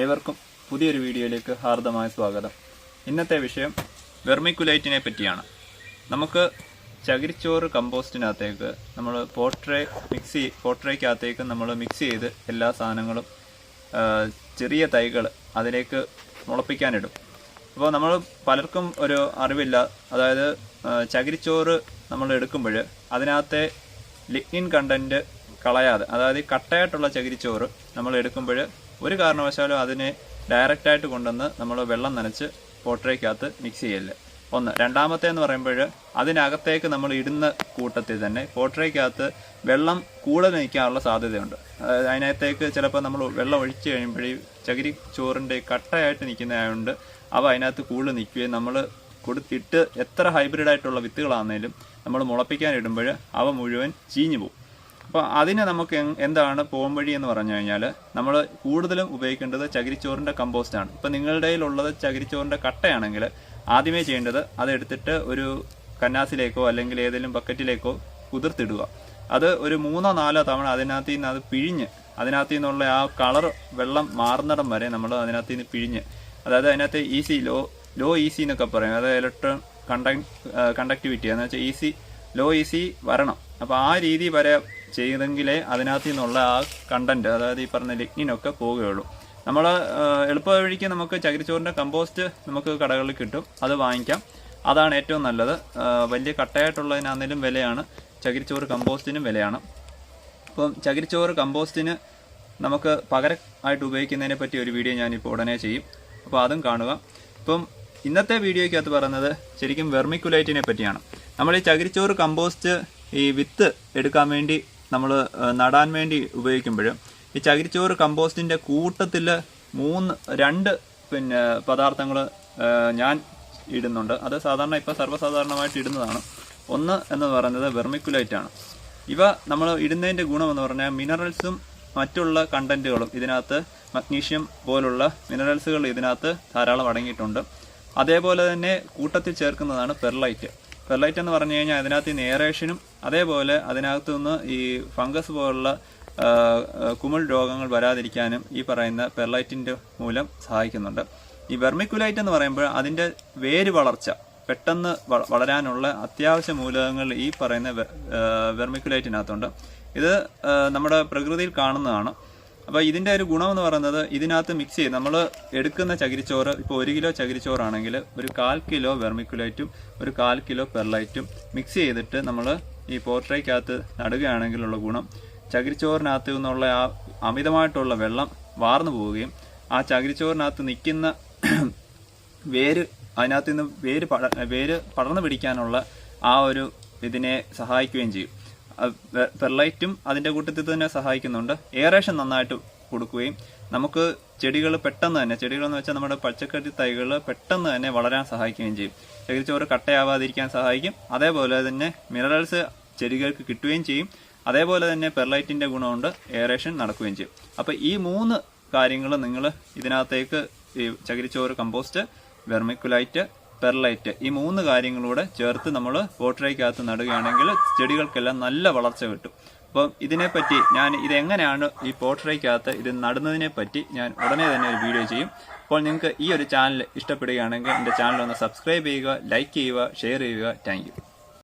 ഏവർക്കും പുതിയൊരു വീഡിയോയിലേക്ക് ഹാർദമായ സ്വാഗതം. ഇന്നത്തെ വിഷയം വെർമിക്കുലൈറ്റിനെ പറ്റിയാണ്. നമുക്ക് ചകിരിച്ചോറ് കമ്പോസ്റ്റിനകത്തേക്ക് നമ്മൾ പോട്രേ മിക്സി പോട്രേക്കകത്തേക്ക് നമ്മൾ മിക്സ് ചെയ്ത് എല്ലാ സാധനങ്ങളും ചെറിയ തൈകൾ അതിലേക്ക് മുളപ്പിക്കാനിടും. അപ്പോൾ നമ്മൾ പലർക്കും ഒരു അറിവില്ല. അതായത് ചകിരിച്ചോറ് നമ്മൾ എടുക്കുമ്പോൾ അതിനകത്തെ ലിഗ്നിൻ കണ്ടന്റ് കളയാതെ അതായത് കട്ടയായിട്ടുള്ള ചകിരിച്ചോറ് നമ്മൾ എടുക്കുമ്പോൾ ഒരു കാരണവശാലും അതിനെ ഡയറക്റ്റായിട്ട് കൊണ്ടുവന്ന് നമ്മൾ വെള്ളം നനച്ച് പോട്ടറയ്ക്കകത്ത് മിക്സ് ചെയ്യല്ല? ഒന്ന്. രണ്ടാമത്തെ എന്ന് പറയുമ്പോൾ അതിനകത്തേക്ക് നമ്മൾ ഇടുന്ന കൂട്ടത്തിൽ തന്നെ പോട്ടറയ്ക്കകത്ത് വെള്ളം കൂടുതൽ നിൽക്കാനുള്ള സാധ്യതയുണ്ട്. അതായത് അതിനകത്തേക്ക് ചിലപ്പോൾ നമ്മൾ വെള്ളം ഒഴിച്ച് കഴിയുമ്പോഴേ ചകിരി ചോറിന്റെ കട്ടയായിട്ട് നിൽക്കുന്നതായതുകൊണ്ട് അവ അതിനകത്ത് കൂടുതൽ നിൽക്കുകയും നമ്മൾ കൊടുത്തിട്ട് എത്ര ഹൈബ്രിഡ് ആയിട്ടുള്ള വിത്തുകളാണെങ്കിലും നമ്മൾ മുളപ്പിക്കാൻ ഇടുമ്പോൾ അവ മുഴുവൻ ചീഞ്ഞു പോകും. അപ്പോൾ അതിന് നമുക്ക് എന്താണ് പോംവഴി എന്ന് പറഞ്ഞു കഴിഞ്ഞാൽ നമ്മൾ കൂടുതലും ഉപയോഗിക്കേണ്ടത് ചകിരിച്ചോറിന്റെ കമ്പോസ്റ്റാണ് ഇപ്പോൾ നിങ്ങളുടെ കയ്യിലുള്ളത് ചകിരിച്ചോറിന്റെ കട്ടയാണെങ്കിൽ ആദ്യമേ ചെയ്യേണ്ടത് അതെടുത്തിട്ട് ഒരു കന്നാസിലേക്കോ അല്ലെങ്കിൽ ഏതെങ്കിലും ബക്കറ്റിലേക്കോ കുതിർത്തിടുക. അത് ഒരു മൂന്നോ നാലോ തവണ അതിനകത്ത് നിന്ന് അത് പിഴിഞ്ഞ് അതിനകത്ത് നിന്നുള്ള ആ കളർ വെള്ളം മാറുന്നിടം വരെ നമ്മൾ അതിനകത്ത് നിന്ന് പിഴിഞ്ഞ് അതായത് അതിനകത്ത് ഈസി ലോ ലോ ഈസി എന്നൊക്കെ പറയും. അതായത് ഇലക്ട്രോൺ കണ്ടക്ട് കണ്ടക്ടിവിറ്റി. എന്ന് വെച്ചാൽ ഈസി ലോ ഈസി വരണം. അപ്പോൾ ആ രീതി വരെ ചെയ്തെങ്കിലേ അതിനകത്ത് നിന്നുള്ള ആ കണ്ടന്റ് അതായത് ഈ പറഞ്ഞ ലിഗ്നിനൊക്കെ പോവുകയുള്ളൂ. നമ്മൾ എളുപ്പ വഴിക്ക് നമുക്ക് ചകിരിച്ചോറിന്റെ കമ്പോസ്റ്റ് നമുക്ക് കടകളിൽ കിട്ടും. അത് വാങ്ങിക്കാം. അതാണ് ഏറ്റവും നല്ലത്. വലിയ കട്ടയായിട്ടുള്ളതിനാണെങ്കിലും വിലയാണ്. ചകിരിച്ചോറ് കമ്പോസ്റ്റിനും വിലയാണ്. അപ്പം ചകിരിച്ചോറ് കമ്പോസ്റ്റിന് നമുക്ക് പകരം ആയിട്ട് ഉപയോഗിക്കുന്നതിനെ പറ്റി ഒരു വീഡിയോ ഞാനിപ്പോൾ ഉടനെ ചെയ്യും. അപ്പോൾ അതും കാണുക. ഇപ്പം ഇന്നത്തെ വീഡിയോയ്ക്കകത്ത് പറയുന്നത് ശരിക്കും വെർമിക്കുലൈറ്റിനെ പറ്റിയാണ്. നമ്മൾ ഈ ചകിരിച്ചോറ് കമ്പോസ്റ്റ് ഈ വിത്ത് എടുക്കാൻ വേണ്ടി നമ്മൾ നടാൻ വേണ്ടി ഉപയോഗിക്കുമ്പോൾ ഈ ചകിരിച്ചോറ് കമ്പോസ്റ്റിന്റെ കൂട്ടത്തിൽ മൂന്ന് രണ്ട് പിന്നെ പദാർത്ഥങ്ങൾ ഞാൻ ഇടുന്നുണ്ട്. അത് സാധാരണ ഇപ്പോൾ സർവസാധാരണമായിട്ട് ഇടുന്നതാണ്. ഒന്ന് എന്ന് പറയുന്നത് വെർമിക്കുലൈറ്റ് ആണ് ഇവ നമ്മൾ ഇടുന്നതിന്റെ ഗുണം എന്ന് പറഞ്ഞാൽ മിനറൽസും മറ്റുള്ള കണ്ടന്റുകളും ഇതിനകത്ത് മഗ്നീഷ്യം പോലുള്ള മിനറൽസുകൾ ഇതിനകത്ത് ധാരാളം അടങ്ങിയിട്ടുണ്ട്. അതേപോലെ തന്നെ കൂട്ടത്തിൽ ചേർക്കുന്നതാണ് പെർലൈറ്റ്. പെർലൈറ്റ് എന്ന് പറഞ്ഞു കഴിഞ്ഞാൽ അതിനകത്ത് ഈ നേറേഷനും അതേപോലെ അതിനകത്തു നിന്ന് ഈ ഫംഗസ് പോലുള്ള കുമിൾ രോഗങ്ങൾ വരാതിരിക്കാനും ഈ പറയുന്ന പെർലൈറ്റിന്റെ മൂലം സഹായിക്കുന്നുണ്ട്. ഈ വെർമിക്കുലൈറ്റ് എന്ന് പറയുമ്പോൾ അതിന്റെ വേര് വളർച്ച പെട്ടെന്ന് വളരാനുള്ള അത്യാവശ്യ മൂലകങ്ങൾ ഈ പറയുന്ന വെർമിക്കുലൈറ്റിനകത്തുണ്ട് ഇത് നമ്മുടെ പ്രകൃതിയിൽ കാണുന്നതാണ്. അപ്പോൾ ഇതിന്റെ ഒരു ഗുണം എന്ന് പറയുന്നത് ഇതിനകത്ത് മിക്സ് ചെയ്ത് നമ്മൾ എടുക്കുന്ന ചകിരിച്ചോറ് ഇപ്പോൾ ഒരു കിലോ ചകിരിച്ചോറാണെങ്കിൽ ഒരു കാൽ കിലോ വെർമിക്കുലൈറ്റും ഒരു കാൽ കിലോ പെർലൈറ്റും മിക്സ് ചെയ്തിട്ട് നമ്മൾ ഈ പോർട്രേക്കകത്ത് നടുകയാണെങ്കിലുള്ള ഗുണം ചകിരിച്ചോറിനകത്ത് നിന്നുള്ള ആ അമിതമായിട്ടുള്ള വെള്ളം വാർന്നു പോവുകയും ആ ചകിരിച്ചോറിനകത്ത് നിൽക്കുന്ന വേര് അതിനകത്ത് നിന്ന് വേര് പട വേര് പടർന്നു പിടിക്കാനുള്ള ആ ഒരു ഇതിനെ സഹായിക്കുകയും ചെയ്യും. പെർലൈറ്റും അതിന്റെ കൂട്ടത്തിൽ തന്നെ സഹായിക്കുന്നുണ്ട്. എയറേഷൻ നന്നായിട്ട് കൊടുക്കുകയും നമുക്ക് ചെടികൾ പെട്ടെന്ന് തന്നെ ചെടികൾ എന്ന് വെച്ചാൽ നമ്മുടെ പച്ചക്കറി തൈകൾ പെട്ടെന്ന് തന്നെ വളരാൻ സഹായിക്കുകയും ചെയ്യും. ചകിരിച്ചോറ് കട്ടയാവാതിരിക്കാൻ സഹായിക്കും. അതേപോലെ തന്നെ മിനറൽസ് ചെടികൾക്ക് കിട്ടുകയും ചെയ്യും. അതേപോലെ തന്നെ പെർലൈറ്റിന്റെ ഗുണമുണ്ട് എയറേഷൻ നടക്കുകയും ചെയ്യും. അപ്പോൾ ഈ മൂന്ന് കാര്യങ്ങൾ നിങ്ങൾ ഇതിനകത്തേക്ക് ഈ ചകിരിച്ചോറ് കമ്പോസ്റ്റ് വെർമിക്കുലൈറ്റ് പെർലൈറ്റ്. ഈ മൂന്ന് കാര്യങ്ങളൂടെ ചേർത്ത് നമ്മൾ പോട്ടറയ്ക്കകത്ത് നടുകയാണെങ്കിൽ ചെടികൾക്കെല്ലാം നല്ല വളർച്ച കിട്ടും. അപ്പം ഇതിനെപ്പറ്റി ഞാൻ ഇതെങ്ങനെയാണ് ഈ പോട്ടറയ്ക്കകത്ത് ഇത് നടുന്നതിനെ പറ്റി ഞാൻ ഉടനെ തന്നെ ഒരു വീഡിയോ ചെയ്യും. അപ്പോൾ നിങ്ങൾക്ക് ഈ ഒരു ചാനൽ ഇഷ്ടപ്പെടുകയാണെങ്കിൽ എന്റെ ചാനൽ ഒന്ന് സബ്സ്ക്രൈബ് ചെയ്യുക ലൈക്ക് ചെയ്യുക ഷെയർ ചെയ്യുക. താങ്ക്